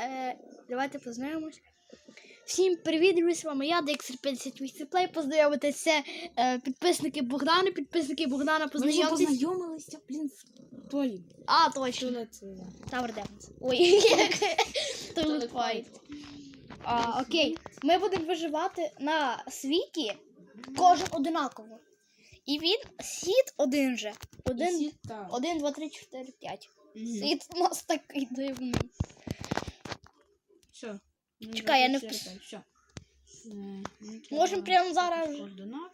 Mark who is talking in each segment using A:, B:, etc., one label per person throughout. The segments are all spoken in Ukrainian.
A: Е, давайте познайомимось. Всім привіт, друзі, з вами я, Дексер 58 Play. Познайомитися е, підписники Богдана, підписники Богдана,
B: Ми вже познайомилися, блін, в той.
A: А, точно. Tower Defense. Ой, Toilet Fight. А, окей, ми будемо виживати на світі кожен одинаково. І він світ один же. Один, один, два, три, чотири, п'ять. Світ у нас такий дивний.
B: Все.
A: Чекай, я не впис-
B: Все.
A: Можем прямо зараз-
B: Координат.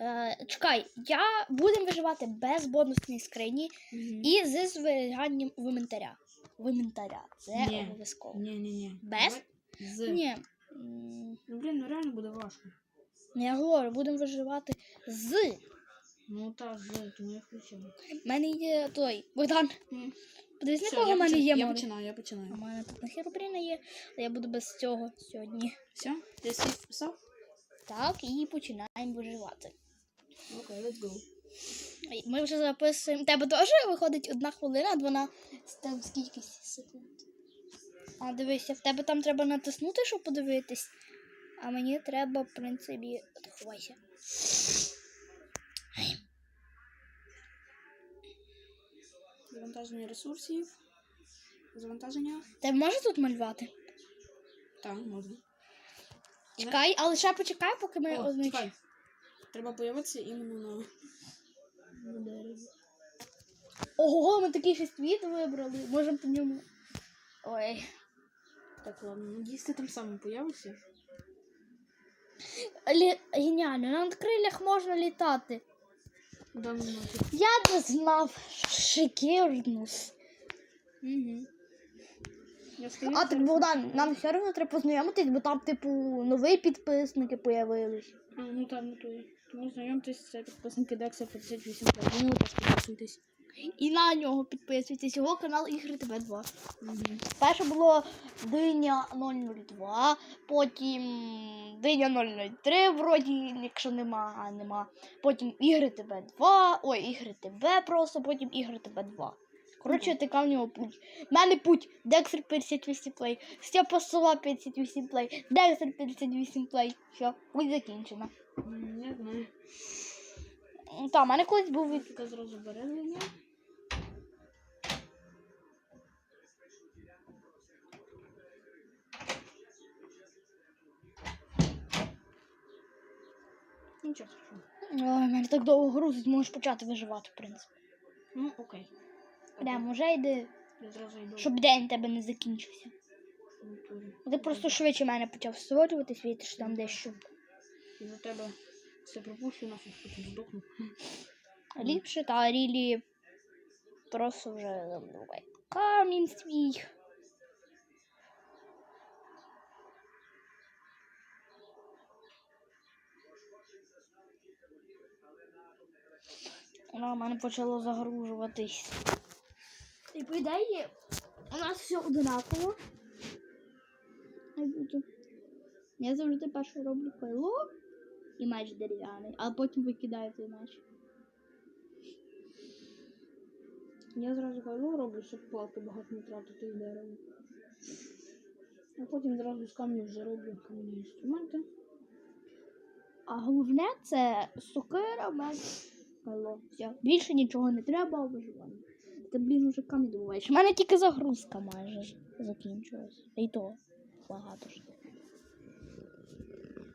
A: Е, чекай, я будемо виживати без бонусної скрині і з зберіганням в інвентаря. В інвентаря. Це
B: Ні.
A: обов'язково.
B: Ні, ні, ні.
A: Без?
B: Давай З.
A: Ні. М,
B: Ну, блін, ну реально буде важко.
A: Я говорю, будемо виживати з.
B: Ну так, з, тому я включив.
A: У мене є той. Богдан. Подивись, на
B: Все,
A: кого
B: я
A: в мене є
B: Я починаю, я
A: У
B: починаю.
A: мене тут на херобріна є, але я буду без цього сьогодні.
B: Все? Ти свій вписав?
A: Так, і починаємо виживати.
B: Окей, let's go.
A: Ой, Ми вже записуємо. У тебе теж виходить одна хвилина, 12 там скільки секунд. А дивися, в тебе там треба натиснути, щоб подивитись. А мені треба, в принципі, ховайся.
B: Завантаження ресурсів. Завантаження.
A: Тебе може тут малювати?
B: Так, можна.
A: Чекай, але ще почекай, поки ми
B: О, чекай. Треба появитися іменно на, на.
A: Ого, ми такий ще світ вибрали. Можемо по ньому. Ой.
B: Так, ладно, надіюсь, ти там саме появишся.
A: Лі... Геніально, на крилях можна літати. Я не знав. Шикарно.
B: Угу.
A: А так Богдан, нам все одно треба познайомитись, бо там, типу, нові підписники появились.
B: А, ну там, ну то. Тому знайомтесь, це підписники Декса 58 Ви теж підписуйтесь.
A: І на нього підписуйтесь. Його канал Ігри ТВ 2.
B: Угу.
A: Перше було Диня 002, потім Диня 003, вроді, якщо нема, а нема. Потім Ігри ТВ 2, ой, Ігри ТВ просто, потім Ігри ТВ 2. Коротше, така в нього путь. У мене путь Дексер 58 плей, Степа Сова 58 плей, Дексер 58 плей. Все, путь закінчено.
B: Не знаю.
A: Та, в мене колись був.
B: Така зразу береглення. Страшного.
A: Ой, мене так довго грузить, можеш почати виживати, в принципі.
B: Ну, окей.
A: Прямо вже йди,
B: Я зразу йду.
A: щоб день тебе не закінчився.
B: в натурі.
A: Ти просто швидше мене почав створювати, світиш там дещо.
B: І за тебе все пропущу, нафіг потім здохну.
A: Ліпше та рілі просто вже забувай. Камінь свій. Воно в мене почало загружуватись. І по ідеї у нас все одинаково. Я завжди перше роблю кайло і меч дерев'яний, а потім викидаю цей меч.
B: Я зразу кайло роблю, щоб плати багато не тратити з дерева. А потім зразу з камню вже роблю кам'яні інструменти.
A: А головне це сокира, меч. Все. Більше нічого не треба, а виживання. Ти, блін, уже камінь добуваєш. У мене тільки загрузка майже закінчилась. І то багато ж.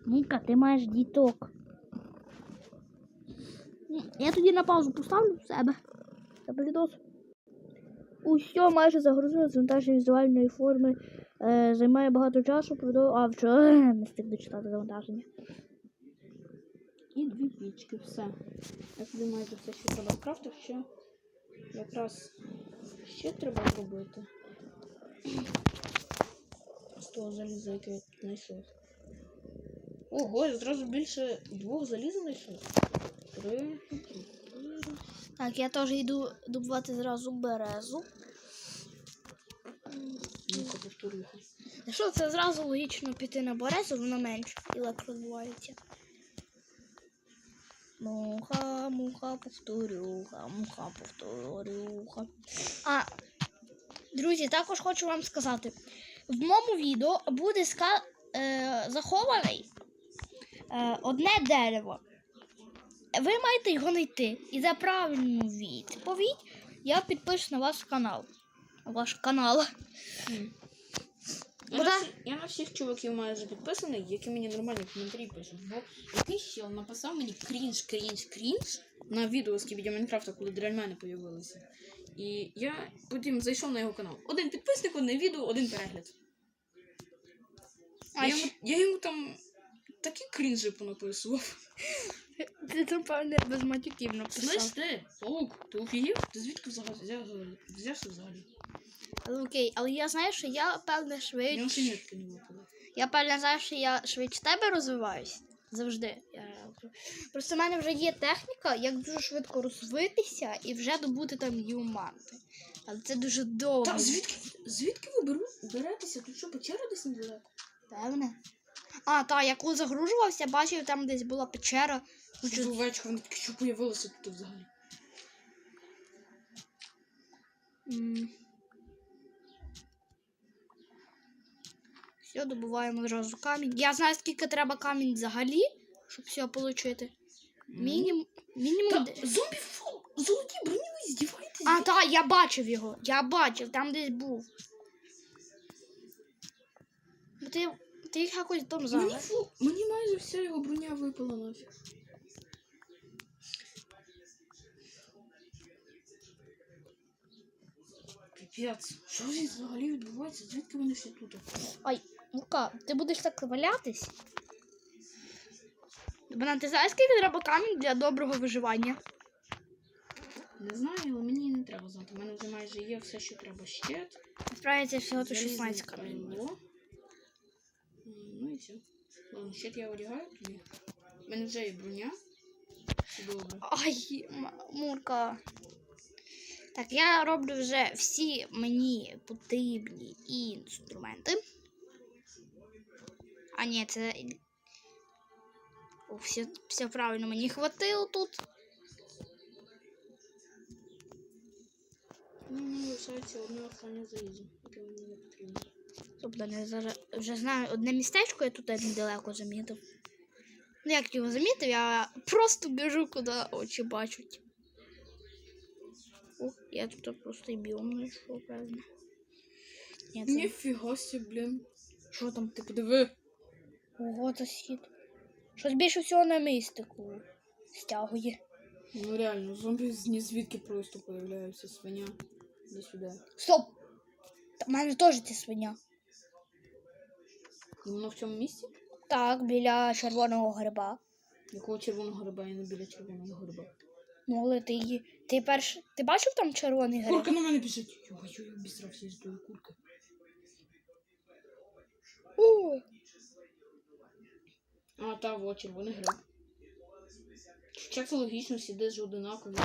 A: Ніка, ти маєш діток. Я тоді на паузу поставлю в себе. Тебе відос. Усьо майже загрузилось завантаження візуальної форми. Е, займає багато часу, проведу. А вчора не встиг дочитати завантаження.
B: І дві пічки, все. Як ви маєте все, що треба крафтив, ще якраз ще треба зробити. З того заліза, яке я знайшов. Ого, я зразу більше двох заліз знайшов. Три.
A: Так, я теж йду добувати зразу березу. Що це зразу логічно піти на березу, вона менше і легко розбувається. Муха, муха, повторюха, муха, повторюха. А, Друзі, також хочу вам сказати: в моєму відео буде ска... е, захований е, одне дерево. Ви маєте його знайти. І за правильну відповідь я підпишу на ваш канал. На Ваш канал.
B: Я, на всі- я на всіх чуваків майже підписаний, які мені нормальні коментарі пишуть. Бо якийсь чел написав мені крінж, крінж, крінж на відео з Кібідя Майнкрафта, коли дрельмени появилися. І я потім зайшов на його канал. Один підписник, одне відео, один перегляд.
A: А
B: я, йому, я йому там такі крінжі понаписував.
A: Ти там, певне, без матюків
B: Слиш ти, паук, ти офігів? Ти звідки взагалі взявся взагалі?
A: Але окей, але я знаю, що я певне
B: Я
A: швидше.
B: не.
A: Я певне знаю, що я швидше тебе розвиваюсь. Завжди. Я... Просто в мене вже є техніка, як дуже швидко розвитися і вже добути там діаманти. Але це дуже довго.
B: Та звідки, звідки ви беру, беретеся? Тут що, печера десь недалеко?
A: Певне. А, та, я коли загружувався, бачив, там десь була печера.
B: Що овечка, вони такі, що появилися тут взагалі?
A: М. Все, добуваємо одразу камінь. Я знаю, скільки треба камінь взагалі, щоб все отримати. Мінімум. Мінімум.
B: Та, зомбі фу, золоті броні, ви здіваєтесь?
A: А, так, я бачив його. Я бачив, там десь був. Ну, Ти, ти їх якось там
B: мені,
A: зараз.
B: фу, мені майже вся його броня випала нафіг. Піпець, що ж взагалі відбувається? Звідки вони всі тут?
A: Ай, Лука, ти будеш так валятись? Бана, ти знаєш, скільки треба камінь для доброго виживання?
B: Не знаю, але мені не треба знати. У мене вже майже є все, що треба. Щит.
A: Справиться всього то 16 камінь.
B: все. Ладно, щит я одягаю тобі. У мене вже є броня. Все добре.
A: Ай, М- Мурка. Так, я роблю вже всі мені потрібні інструменти. А ні, це. О, все, все правильно, мені хватило тут.
B: Ну, мені лишається одне останнє залізо, яке мені не потрібно.
A: Тобто я зараз вже знаю одне містечко, я тут недалеко замітив. Ну як його замітив, я просто біжу, куди очі бачать. О, я тут просто і біом знайшов, певно. Ні, це...
B: Ніфіга сі, блін.
A: Що там?
B: Ти подиви.
A: Ого, це світ. Щось більше всього на містику стягує.
B: Ну реально, зомбі з ні звідки просто появляються. Свиня. До сюди.
A: Стоп! Та в мене теж ці свиня.
B: Воно в цьому місці?
A: Так, біля червоного гриба.
B: Якого червоного гриба я не біля червоного гриба.
A: Ну, але ти її. Ти перш. Ти бачив там червоний гриб?
B: Курка на мене біжить. Його, я обісрався з тої курки.
A: О,
B: А, та, во, червоний гриб. Це логічно, всі ж одинакові.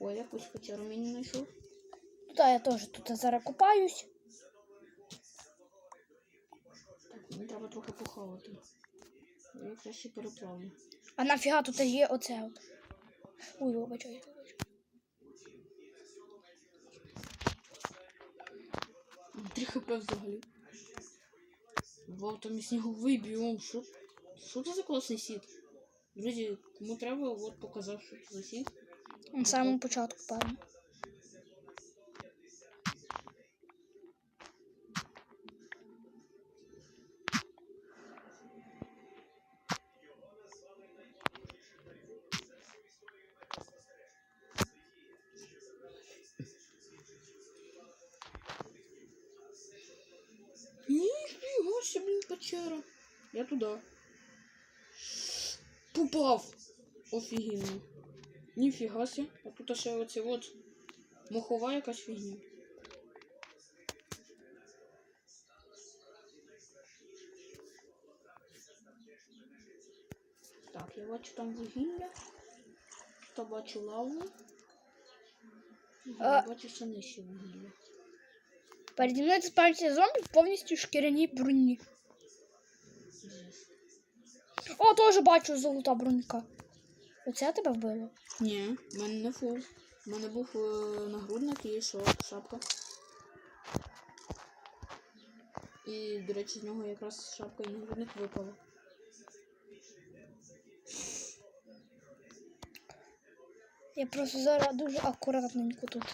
B: Ой, якусь печеру мені знайшов.
A: Та я теж тут зараз купаюсь.
B: Так, мені треба трохи похавати. Я краще переплавлю.
A: А нафіга тут є оце от. Ой, вибачай.
B: Три хп взагалі. Вау, там сніговий біом. Що, що це за класний сіт? Друзі, кому треба, от показав, що це за сіт.
A: На самому початку, певно.
B: Ніфіга себе, блін, печера. Я туди. Попав. Офігенно. Ніфіга себе. А тут ще оце от мохова якась фігня. Так, я бачу там вугілля. Тут бачу лаву.
A: А-
B: Я бачу, що нижче вугілля.
A: Переді мною спавняться зомбі в повністю шкіряній броні. О, теж бачу золота бронька. Оце тебе вбило?
B: Ні, в мене не фул. У мене був е, нагрудник і шапка. І, до речі, з нього якраз шапка і нагрудник випали.
A: Я просто зараз дуже акуратненько тут.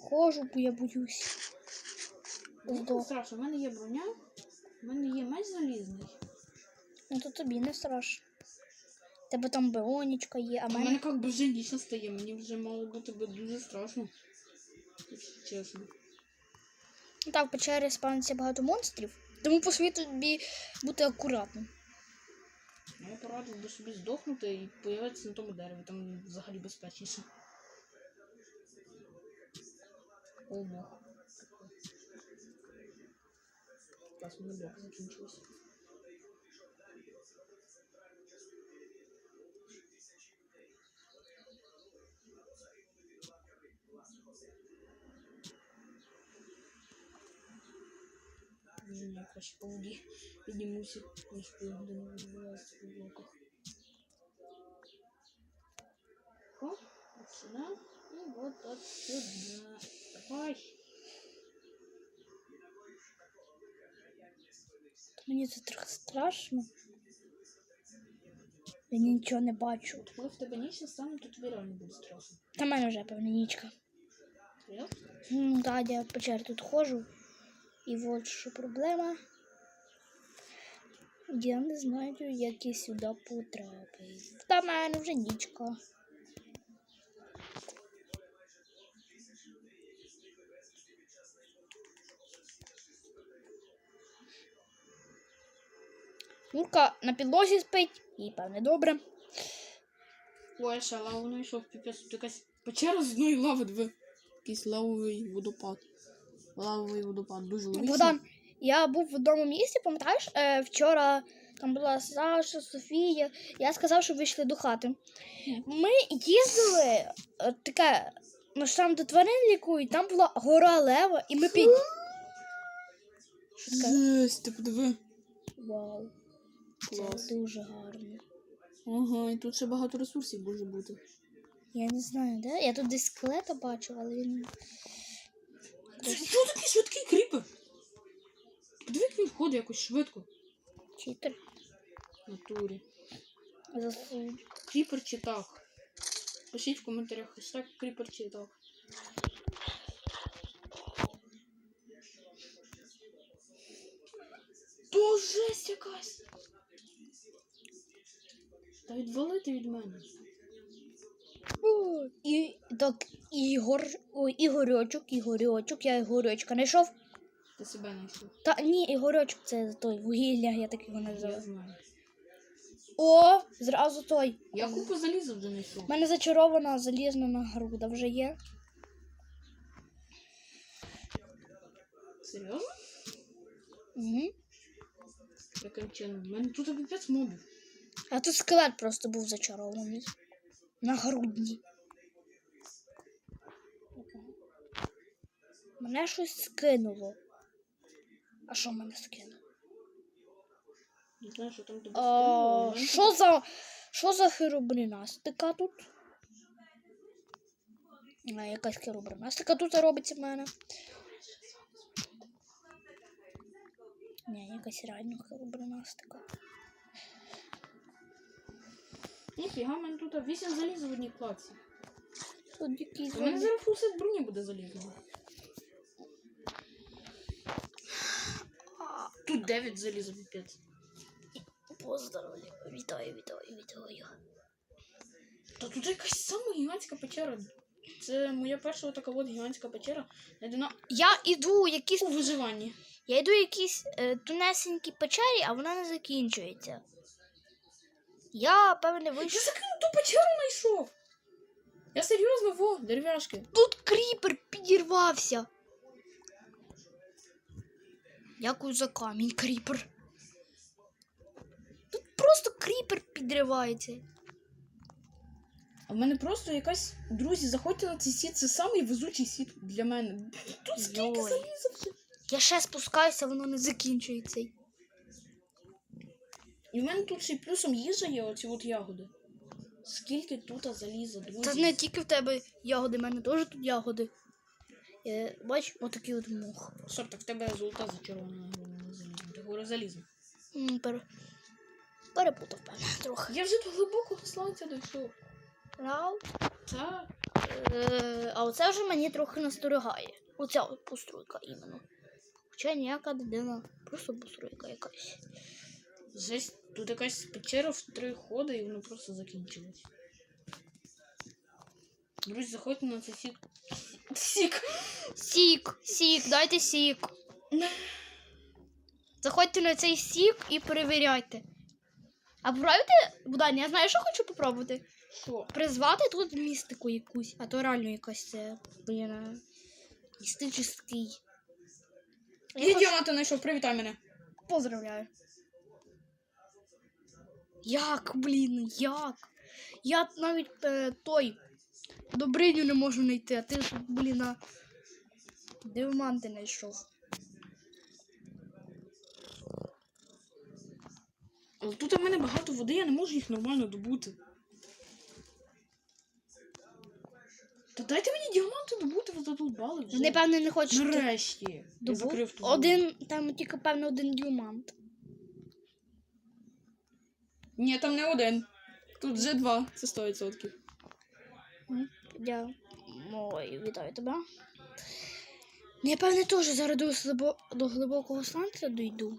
A: Хожу, бо я боюсь.
B: Ну, не страшно, в мене є броня, в мене є меч залізний.
A: Ну то тобі не страшно. Тебе там беонічка є, а в
B: мене
A: мене.
B: як би вже ніч настає, мені вже мало бути би дуже страшно. Якщо Чесно.
A: Ну, Так, в печері спавниться багато монстрів. Тому посвіту тобі бути акуратним.
B: Ну, Я порадив би собі здохнути і появитися на тому дереві, там взагалі безпечніше. О, мох. Клас, у мене блок закінчився. Ні, я краще по воді піднімуся, ніж півгодини вилазити по блоках. О, от сюди. І от от сюди. Давай.
A: Мені це трохи страшно. Я нічого не бачу.
B: От коли в тебе ніч настане, то тобі реально буде страшно.
A: Та в мене вже певна нічка.
B: Серйозно?
A: Ну, так, я в печері тут ходжу. І от що проблема. Я не знаю, як я сюди потрапив. Та в мене вже нічка. Мурка на підлозі спить, їй певне добре.
B: Ой, ще лаву знайшов, піпець, якась печера з одної лави, диви. Якийсь лавовий водопад. Лавовий водопад, дуже логічно.
A: Богдан, я був в одному місці, пам'ятаєш, е, вчора там була Саша, Софія. Я сказав, щоб вийшли до хати. Ми їздили е, таке, ну ж там де тварин лікують, там була гора лева, і ми під. Що таке?
B: Жесть, ти подиви.
A: Вау,
B: Клас.
A: це дуже гарно.
B: Ага, і тут ще багато ресурсів може бути.
A: Я не знаю, де? Я тут десь скелета бачу, але він.
B: Це що такий швидкий кріпер? Подиви, як він ходить якось швидко.
A: Читер.
B: В натурі. Кріпер чи так? Пишіть в коментарях, хештег кріпер чи так. То жесть якась. Та відвалити від мене.
A: І так, Ігор, ой, Ігорьочок, Ігорьочок, я Ігорьочка знайшов.
B: Ти себе знайшов.
A: Та ні, Ігорьочок це той вугілля, я так його
B: Я
A: називаю.
B: знаю.
A: О, зразу той.
B: Я купу заліза вже знайшов.
A: У мене зачарована залізна нагруда вже є.
B: Серйозно?
A: Угу.
B: Яким чином? У мене тут піпець мобів.
A: А тут скелет просто був зачарований. На грудні. Мене щось скинуло. А що мене скинуло?
B: Не знаю, що там тебе скинуло,
A: Що за. Що за херобринастика тут? А, якась херобринастика тут робиться в мене. Ні, якась реально херобринастика.
B: Ніфіга, в мене тут 8 заліза в одній клаці.
A: Тут якісь
B: У мене зараз фулсет броні буде залізного. Тут 9 заліза, піпець.
A: Поздравляю, вітаю, вітаю, вітаю.
B: Та тут якась сама гігантська печера. Це моя перша така от гігантська печера. Знайдена
A: Я іду якісь.
B: у виживанні.
A: Я йду якісь е, тунесенькі печері, а вона не закінчується. Я, певне,
B: Я
A: вийшов.
B: закинув ту печеру знайшов. Я серйозно, во, дерев'яшки.
A: Тут кріпер підірвався. Дякую за камінь, кріпер. Тут просто кріпер підривається.
B: А в мене просто якась. Друзі, заходьте на цей сіт, це самий везучий сіт для мене. Тут скільки
A: Йой.
B: заліза вже.
A: Я ще спускаюся, воно не закінчується.
B: І в мене тут ще й плюсом їжа є, оці от ягоди. Скільки тут заліза, друзі.
A: Це не тільки в тебе ягоди, в мене теж тут ягоди. Я, бач, отакий от мох.
B: Стоп, так в тебе золота зачарована заліза. Ти говориш
A: Пер... Перепутав, певно, трохи.
B: Я вже до глибокого сланця дійшов.
A: Рау.
B: Так.
A: Е, а оце вже мені трохи насторігає. Оця от постройка іменно. Хоча ніяка дитина, просто постройка якась.
B: Жесть, тут якась печера в три ходи і воно просто закінчилось. Друзі, заходьте на цей сік. Сік.
A: Сік, сік, дайте сік. Заходьте на цей сік і перевіряйте. А попробуйте, Будан, я знаю, що хочу попробувати.
B: Що?
A: Призвати тут містику якусь, а то реально якась це, блін, містичний. Я
B: Я
A: хочу-
B: діаманти знайшов, привітай мене.
A: Поздравляю. Як, блін, як? Я навіть е, той Добриню не можу знайти, а ти тут, блін, а, дивманти знайшов.
B: Але тут у мене багато води, я не можу їх нормально добути. Та дайте мені діаманти добути, ви задовбали вже.
A: Вони, певно, не хочуть.
B: Нарешті. Я
A: добу-
B: закрив ту
A: Один, там тільки, певно, один діамант.
B: Ні, там не один. Тут вже два, це 100%.
A: Я ой, вітаю тебе. Я певне теж зараз до, до глибокого сонця дійду.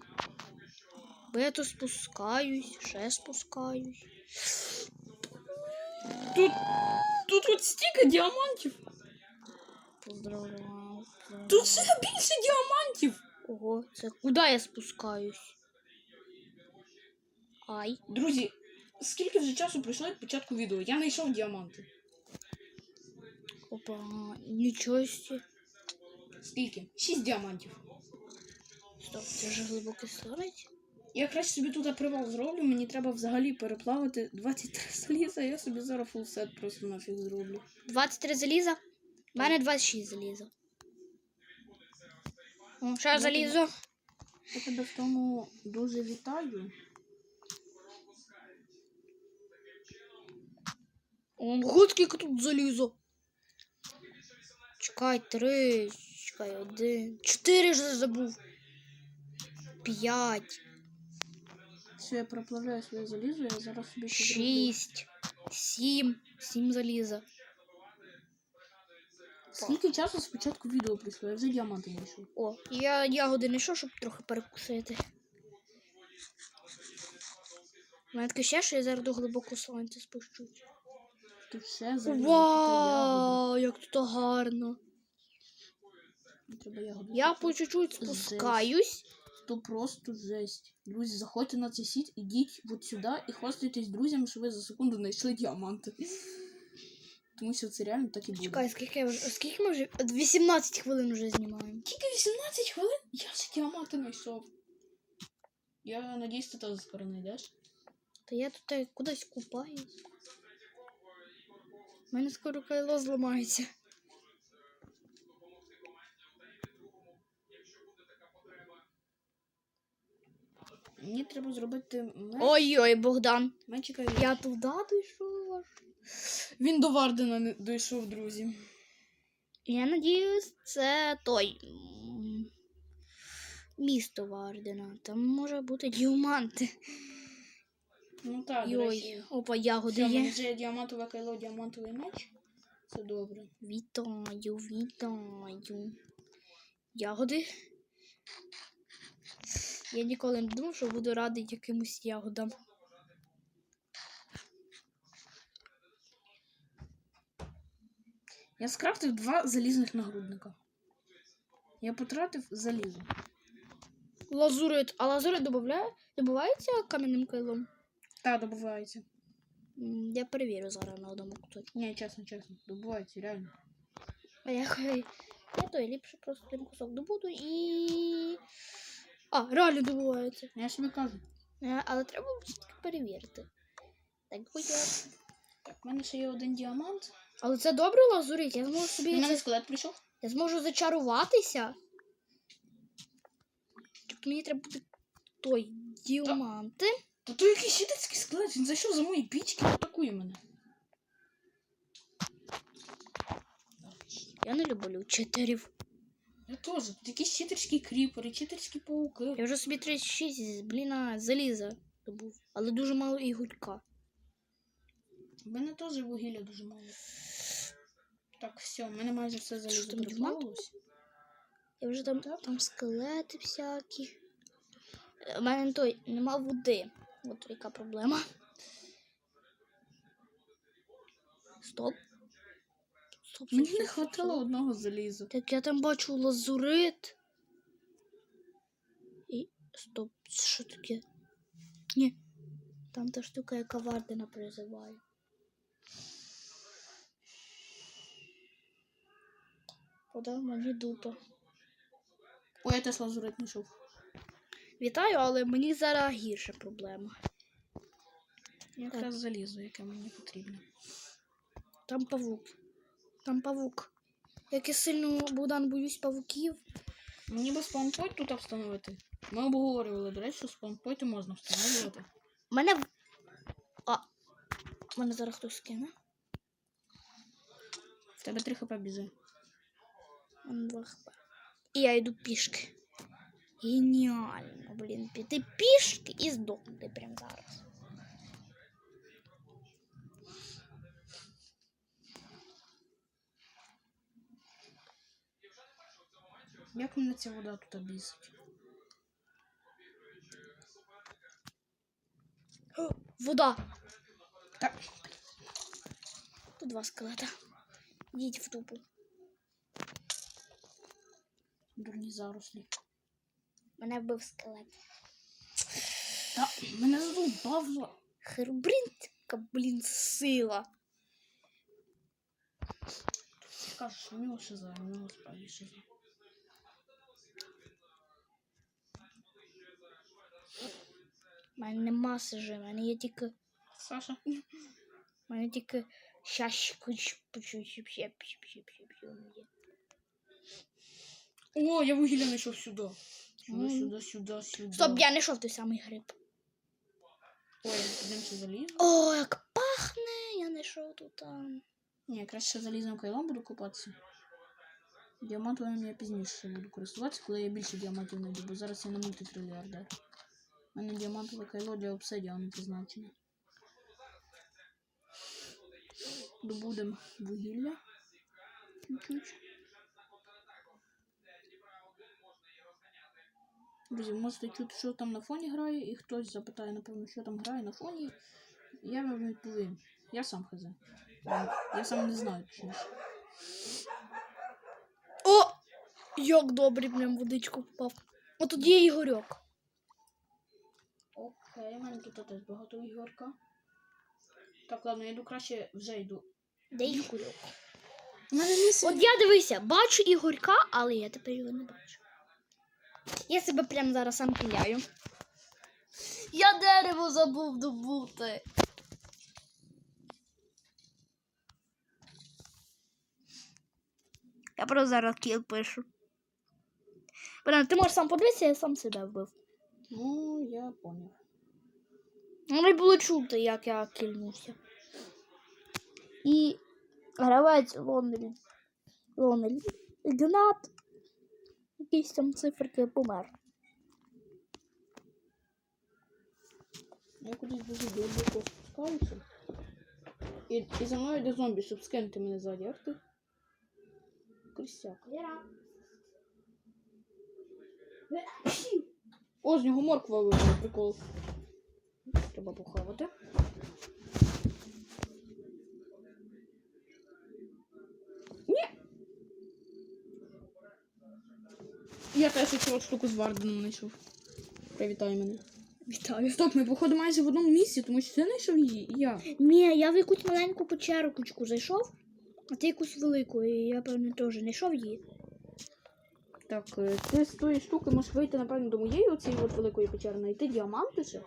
A: Бо я тут спускаюсь, ще спускаюсь.
B: Тут. Тут от стільки діамантів.
A: Поздравляю.
B: Тут ще більше діамантів.
A: Ого, це куди я спускаюсь? Ай.
B: Друзі, скільки вже часу пройшло від початку відео? Я знайшов діаманти.
A: Опа, нічого.
B: Скільки? Шість діамантів.
A: Стоп, це ж глибокий сонець.
B: Я краще собі тут привал зроблю, мені треба взагалі переплавити 23 заліза, я собі зараз фулсет просто нафіг зроблю.
A: 23 заліза. У мене 26 заліза. О, ще
B: Ну,
A: залізо.
B: Я тебе в тому дуже вітаю.
A: Ого, скільки тут залізо. Чекай, три, чекай, один. Чотири вже забув. П'ять,
B: Все, я проплавляю своє залізо, я зараз собі ще
A: шість, сім. Сім заліза.
B: Скільки часу з початку відео пройшло? Я вже діаманти знайшов.
A: О, я ягоди знайшов, щоб трохи перекусити. У мене таке ще, що я зараз до глибокого сонця спущусь.
B: Тут ще залізо.
A: Вау, як тут гарно.
B: Треба ягоди.
A: Я по чуть-чуть спускаюсь.
B: То просто жесть. Друзі, заходьте на цей сіт, ідіть от сюди і хвастайтесь друзям, що ви за секунду знайшли діаманти. Тому що це реально так і буде.
A: Чекай, скільки, я вже- скільки ми вже? 18 хвилин вже знімаємо.
B: Тільки 18 хвилин? Я вже діаманти знайшов. Я надіюсь, ти теж скоро знайдеш.
A: Та я тут е, кудись купаюсь. У мене скоро кайло зламається.
B: Мені треба зробити меч.
A: Ой-ой, Богдан.
B: Мечика.
A: Я туди дійшов.
B: Він до Вардена не дійшов, друзі.
A: Я надіюсь, це той. Місто Вардена. Там може бути діаманти.
B: Ну так, до
A: Йой, опа, ягоди
B: Все, в мене
A: є.
B: вже діамантове кайло, діамантовий меч. Це добре.
A: Вітаю, вітаю. Ягоди. Я ніколи не думав, що буду радий якимось ягодам.
B: Я скрафтив два залізних нагрудника. Я потратив залізо.
A: Лазурит. А лазурит добавляє? добувається кам'яним кайлом?
B: Та, добувається.
A: Я перевірю зараз на одному куточку.
B: Ні, чесно, чесно, добувається, реально.
A: А я, хай- я той ліпше просто один кусок добуду і. А, реально добувається.
B: Я ж тобі кажу.
A: Але треба все-таки перевірити. Так, я.
B: В мене ще є один діамант.
A: Але це добре лазурить, я зможу собі.
B: мене
A: це-
B: скелет прийшов.
A: Я зможу зачаруватися. Так мені треба буде той діаманти.
B: Та то якийсь щитицький скелет, він зайшов за мої пічки атакує мене.
A: Я не люблю читерів.
B: Я теж. Тут якісь читерські кріпери, читерські пауки.
A: Я вже собі 36, блін, заліза добув. Але дуже мало ігорька.
B: У мене теж вугілля дуже мало. Так, все, в мене майже все залізо
A: там. Я вже там, там скелети всякі. У мене той нема води. От яка проблема. Стоп. Стоп,
B: Мені не хватило одного заліза.
A: Так я там бачу лазурит. І. Стоп, що таке? Ні. Там та штука, яка Вардена призиває. Подав мені дупа.
B: Ой, я теж лазурит знайшов.
A: Вітаю, але мені зараз гірша проблема.
B: Якраз залізо, яке мені потрібно.
A: Там павук. Там павук. Як я сильно, Богдан, боюсь павуків.
B: Мені би спаунпойт тут встановити. Ми обговорювали, до речі, що спаунпойти можна встановлювати.
A: Мене. А. Мене зараз хтось скине.
B: В тебе 3 хп.
A: Мене два хп. І я йду пішки. Геніально, блін. Піти пішки і здохнути прямо зараз.
B: Як мене ця вода тут бісить?
A: О, Вода!
B: Так.
A: Тут два скелета. Йдіть в тупу.
B: Дурні зарослі.
A: Мене вбив скелет.
B: Та мене задовбав.
A: Хербринтка, блін, сила.
B: Ти кажеш, у нього шиза, у нього справді шиза.
A: У мене нема сижи, в мене є тільки.
B: Саша.
A: У мене тільки щащик.
B: О, я вугілля знайшов сюди. Сюди, сюди, сюди, сюди.
A: Стоп, я знайшов той самий гриб.
B: Ой, один ще заліз.
A: О, як пахне! Я знайшов тут. а.
B: Ні, якраз ще залізним кайлом буду купатися. Діамантовим я пізніше буду користуватися, коли я більше діамантів знайду, бо зараз я на мультитрильярдер. У мене діамантове кайло для обсидіану призначене. Добудемо вугілля. Чуть-чуть. Друзі, можете чути, що там на фоні грає, і хтось запитає, напевно, що там грає на фоні. Я вам відповім. Я сам хз. Я, сам не знаю точніше.
A: О! Як добре прям водичку попав. О, тут є Ігорьок.
B: Окей, у мене тут теж багато ігорка. Так, ладно, я йду краще вже йду.
A: Де Ігорьок?
B: У мене місце.
A: От я дивися, бачу Ігорька, але я тепер його не бачу. Я себе прямо зараз сам піляю. Я дерево забув добути. Я просто зараз кіл пишу. Блин, ти можеш сам подивитися, я сам себе вбив.
B: Ну, я поняв.
A: Ну, Не було чути, як я кільнувся. І гравець Лонель. Лонель. Ігнат. Якісь там циферки помер.
B: Я кудись дуже глибоко спускаюся. І, і за мною йде зомбі, щоб скинути мене ззаді. Ах ти. Крисяк. О, з нього морква вибила, прикол. Треба похавати. Ні. Я теж цю штуку з Варденом знайшов. Привітай мене.
A: Вітаю.
B: Стоп, ми походу майже в одному місці, тому що ти знайшов її і я.
A: Ні, я в якусь маленьку печерочку зайшов, а ти якусь велику, і я, певно, теж знайшов її.
B: Так, е, ти з тої штуки можеш вийти, напевно, до моєї оцієї от великої печери, знайти діаманти ще.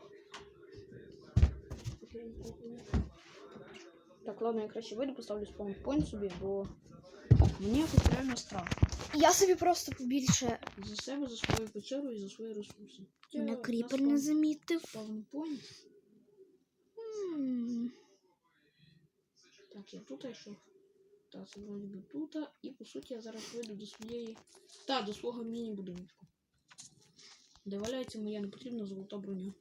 B: Так, ладно, я краще вийду, поставлю спаунпойнт собі, бо мені якось реально страшно.
A: Я собі просто побільше.
B: За себе, за свою печеру і за свої ресурси.
A: Мене кріпер не замітив.
B: Спаунпойнт.
A: М.
B: Так, я тут йшов. Так, це вроді би тут. І по суті я зараз вийду до своєї. Та, до свого міні-будиночку. Де валяється моя непотрібна золота броня.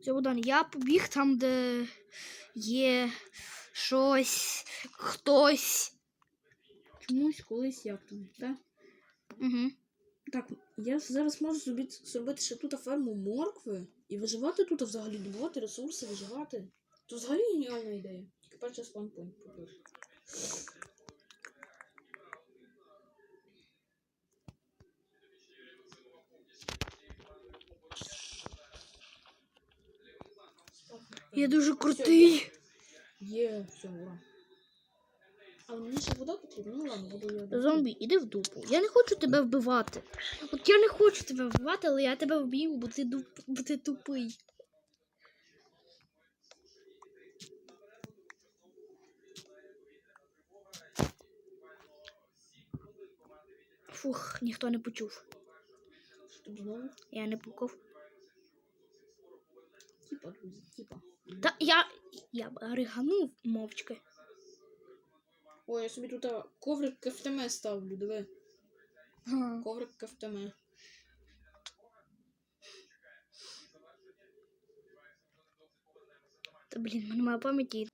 A: Все, Богдан, я побіг там, де є щось, хтось.
B: Чомусь колись як там, так?
A: Угу.
B: Так, я зараз можу собі зробити ще тут ферму моркви і виживати тут взагалі, добувати ресурси, виживати. То взагалі геніальна ідея. Тільки перше спанпойнт попив.
A: Я дуже крутий.
B: Є, все, ура. Але мені ще вода потрібна, ну ладно, воду я.
A: Зомбі, іди в дупу. Я не хочу тебе вбивати. От я не хочу тебе вбивати, але я тебе вб'ю, бо ти, дуп... бо ти тупий. Фух, ніхто не почув. Я не пукав.
B: Типа, типа.
A: Та я. Я риганув мовчки.
B: Ой, я собі тут коврик КФТМ ставлю, диви. Коврик КФТМ.
A: Та блін, немає пам'яті.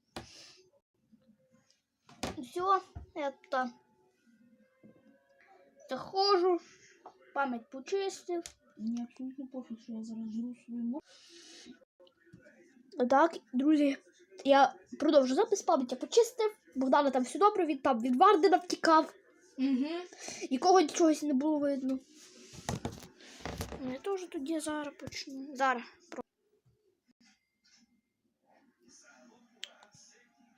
A: Все, это. Заходжу. Пам'ять почистив.
B: Мені абсолютно пофіг, що я зараз жру свою моркву.
A: Так, друзі, я продовжу запис пам'ять я почистив. Богдана там все добре, він там від Вардена втікав.
B: Угу.
A: Нікого чогось не було видно. Я теж тоді зараз почну. Зараз.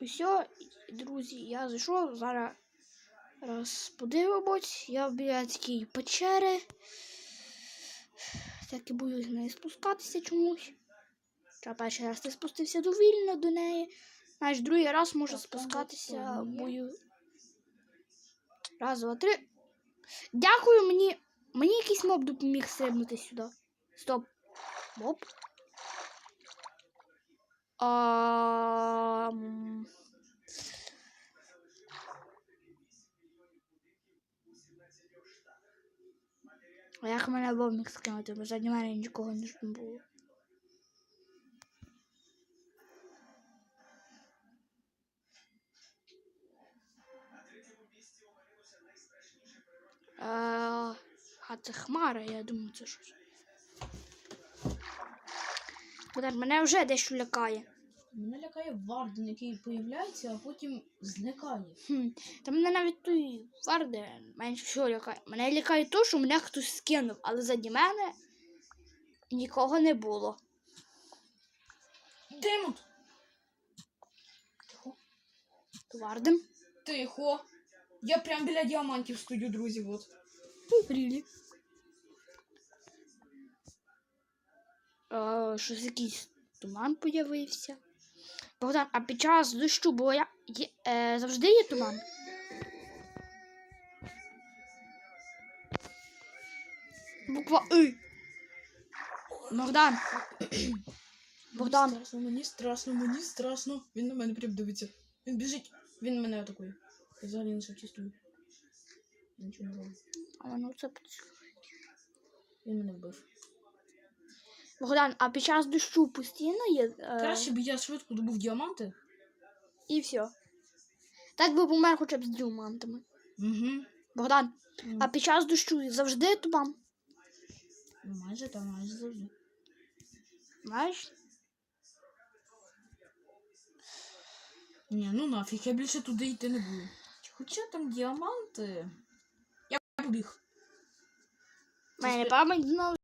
A: Все, друзі, я зайшов. Зараз раз подивимось. Я біля цієї печери. Так і боюсь з неї спускатися чомусь. Та перший раз ти спустився довільно до неї. Знаєш, другий раз можу спускатися бою. Раз, два, три. Дякую, мені. Мені якийсь моб допоміг стрибнути сюди. Стоп. Моб. А... А як мене міг скинути, бо заді мене нікого не було. А, це хмара, я думаю, це щось. Мене вже дещо лякає.
B: Мене лякає Варден, який появляється, а потім зникає.
A: Хм. Та мене навіть той варди менше всього лякає. Мене лякає то, що мене хтось скинув, але заді мене нікого не було.
B: Демонт!
A: Варден?
B: Тихо. Я прям біля діамантів стою, друзі, от.
A: А, щось якийсь туман появився. Богдан, а під час дощу бо я... є, е, завжди є туман? Буква И. Богдан. Богдан.
B: Мені страшно, мені страшно, мені страшно. Він на мене прям дивиться. Він біжить. Він мене атакує. Взагалі не чистую. Нічого не роблю.
A: А ну це.
B: Він мене вбив.
A: Богдан, а під час дощу постійно є. Е,
B: Краще б я швидко добув діаманти.
A: І все. Так би помер хоча б з діамантами.
B: Угу.
A: Богдан, а під час дощу завжди туман.
B: Майже там, майже завжди.
A: Знаєш?
B: Ні, ну нафіг, я більше туди йти не буду. Хоча там діаманти. Я побіг.
A: У мене пам'ять знову